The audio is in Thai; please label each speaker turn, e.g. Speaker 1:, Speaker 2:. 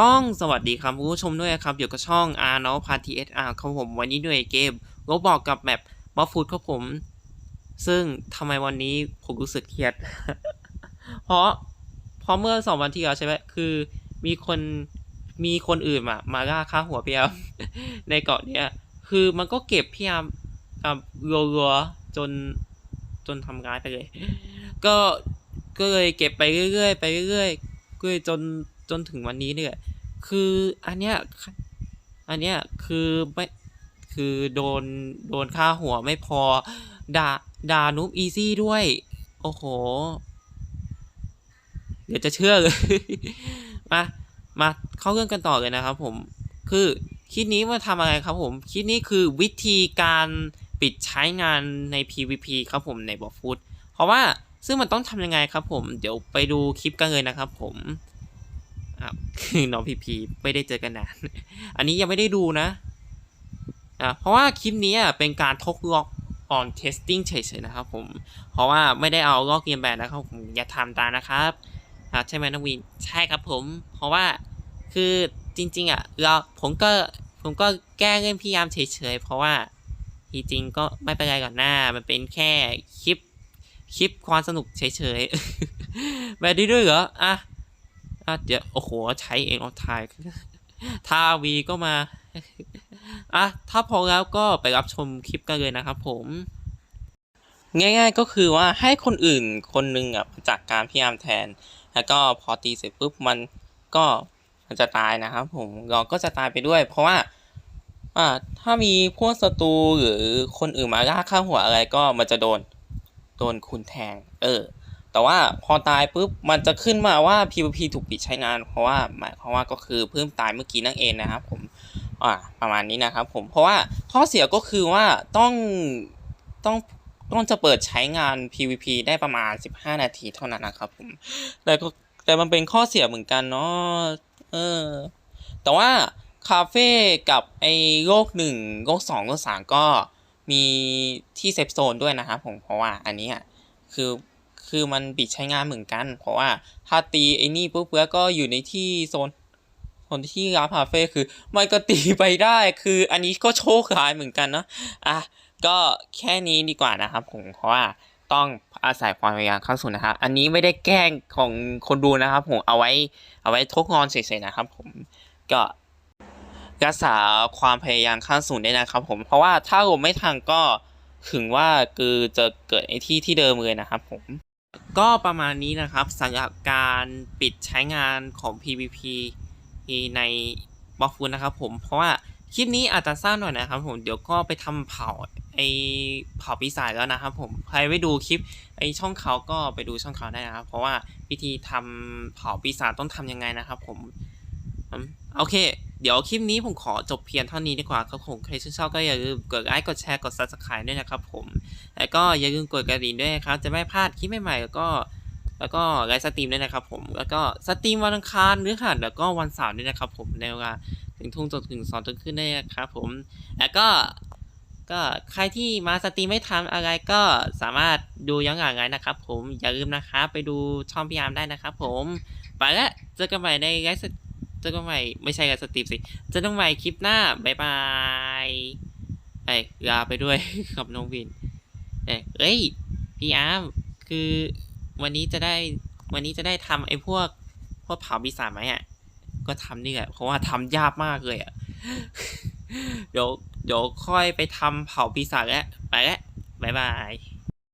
Speaker 1: ต้องสวัสดีครับคุณผู้ชมด้วยครับ อยู่กับช่อง R เนาะพาทีเอสอาร์ครับผมวันนี้ด้วยเกมโรบอกกับแมปบัฟฟูดครับผม ซึ่งทำไมวันนี้ผมรู้สึกเครียด เพราะเพราะเมื่อสองวันที่แล้วใช่ไหมคือมีคนมีคนอื่นมามาล่าค่าหัวพี่แอมในเกาะเนี้ย คือมันก็เก็บพี่แอมกับรัวๆจนจนทำร้ายไปเลย ก็ก็เลยเก็บไปเรื่อยๆไปเรื่อยๆก็เลยจน จนถึงวันนี้เนี่ย คืออันเนี้ยอันเนี้ยคือไม่คือโดนโดนค่าหัวไม่พอด่าด่านุ๊บอีซี่ด้วย โอ้โห เดี๋ยวจะเชื่อเลย มา มาเข้าเรื่องกันต่อเลยนะครับผมคือคลิปนี้มาทำอะไรครับผมคลิปนี้คือวิธีการปิดใช้งานใน PVP ครับผมในบอฟูดเพราะว่าซึ่งมันต้องทำยังไงครับผม เดี๋ยวไปดูคลิปกันเลยนะครับผม อะคือน้องพีพีไม่ได้เจอกันนาน อันนี้ยังไม่ได้ดูนะอะเพราะว่าคลิปนี้เป็นการทดลอง on testing เฉยๆนะครับผม เพราะว่าไม่ได้เอาลอกเกมแบบนะครับผมอย่าทำตามนะครับอะใช่ไหมน้องวินใช่ครับผม เพราะว่าคือจริง ๆอะเราผมก็ผมก็แก้เล่นพยายามเฉยๆเพราะว่าจริงๆก็ไม่เป็นไรก่อนหน้า มันเป็นแค่คลิปคลิปความสนุกเฉยๆแบบนี้ด้วยเหรออะ อะเดี๋ยวโอ้โห ใช้เองเอาถ่ายทาวีก็มา อะ ถ้าพอแล้วก็ไปรับชมคลิปกันเลยนะครับผม ง่ายๆก็คือว่าให้คนอื่นคนหนึ่งอะจากการพยายามแทน แล้วก็พอตีเสร็จปุ๊บมันก็มันจะตายนะครับผมเราก็จะตายไปด้วย เพราะว่าอ่าถ้ามีพวกศัตรูหรือคนอื่นมาล่าข้าหัวอะไรก็มันจะโดน โดนคุณแทง เออ แต่ว่าพอตายปุ๊บมันจะขึ้นมาว่า PVP ถูกปิดใช้งาน เพราะว่าหมายความว่าก็คือเพิ่มตายเมื่อกี้นั่นเองนะครับผมอ่าประมาณนี้นะครับผมเพราะว่าข้อเสียก็คือว่าต้องต้องต้องจะเปิดใช้งาน PVP ได้ประมาณ 15 นาทีเท่านั้นนะครับผมแต่ก็แต่มันเป็นข้อเสียเหมือนกันเนาะเออแต่ว่าคาเฟ่กับไอ้โลกหนึ่งโลกสองโลกสามก็มีที่เซฟโซนด้วยนะครับผมเพราะว่าอันนี้คือ คือมันปิดใช้งานเหมือนกัน เพราะว่าถ้าตีไอ้นี่ปุ๊บแล้วก็อยู่ในที่โซนโซนที่ร้านคาเฟ่คือมันก็ตีไปได้คืออันนี้ก็โชคร้ายเหมือนกันเนาะอะก็แค่นี้ดีกว่านะครับผมเพราะว่าต้องอาศัยความพยายามเข้าสู่นะครับ อันนี้ไม่ได้แกล้งของคนดูนะครับผมเอาไว้เอาไว้ทดลองเฉยๆนะครับ ผมก็รักษาความพยายามขั้นสูงได้นะครับผมเพราะว่าถ้าผมไม่ทันก็ถึงว่าคือจะเกิดไอ้ที่ที่เดิมเลยนะครับผม ก็ประมาณนี้นะครับสำหรับการปิดใช้งานของ PVP ในบล็อกฟูนะครับผม เพราะว่าคลิปนี้อาจจะสั้นหน่อยนะครับผม เดี๋ยวก็ไปทำเผาไอเผาปีศาจแล้วนะครับผม ใครไม่ดูคลิปไอช่องเขาก็ไปดูช่องเขาได้นะครับ เพราะว่าวิธีทำเผาปีศาจต้องทำยังไงนะครับผม โอเค เดี๋ยวคลิปนี้ผมขอจบเพียงเท่านี้ดีกว่าครับผมใครชื่นชอบก็อย่าลืมกดไลค์กดแชร์กด subscribe ด้วยนะครับผม แล้วก็อย่าลืมกดกระดิ่งด้วยนะครับ จะไม่พลาดคลิปใหม่ๆแล้วก็แล้วก็ไลฟ์สตรีมด้วยนะครับผม แล้วก็สตรีมวันอังคารหรือหัดแล้วก็วันเสาร์ด้วยนะครับผมในเวลาถึงทุ่งจนถึงสองทุ่มขึ้นได้นะครับผม แล้วก็ก็ใครที่มาสตรีมไม่ทำอะไรก็สามารถดูย้อนหลังได้นะครับผมอย่าลืมนะครับไปดูช่องพี่อามได้นะครับผม ไปแล้วเจอกันใหม่ในไลฟ์ เจอกันใหม่ไม่ใช่ไลฟ์สตรีมสิเจอกันใหม่คลิปหน้าบ๊ายบายไอ้ยลาไปด้วยกับน้องวินเอ้ยเอ้ยพี่อาร์มคือวันนี้จะได้วันนี้จะได้ทำไอ้พวกพวกเผาปีศาจไหมอะก็ทำนี่แหละเพราะว่าทำยากมากเลยอะเดี๋ยวเดี๋ยวค่อยไปทำเผาปีศาจแล้วไปแล้วบ๊ายบาย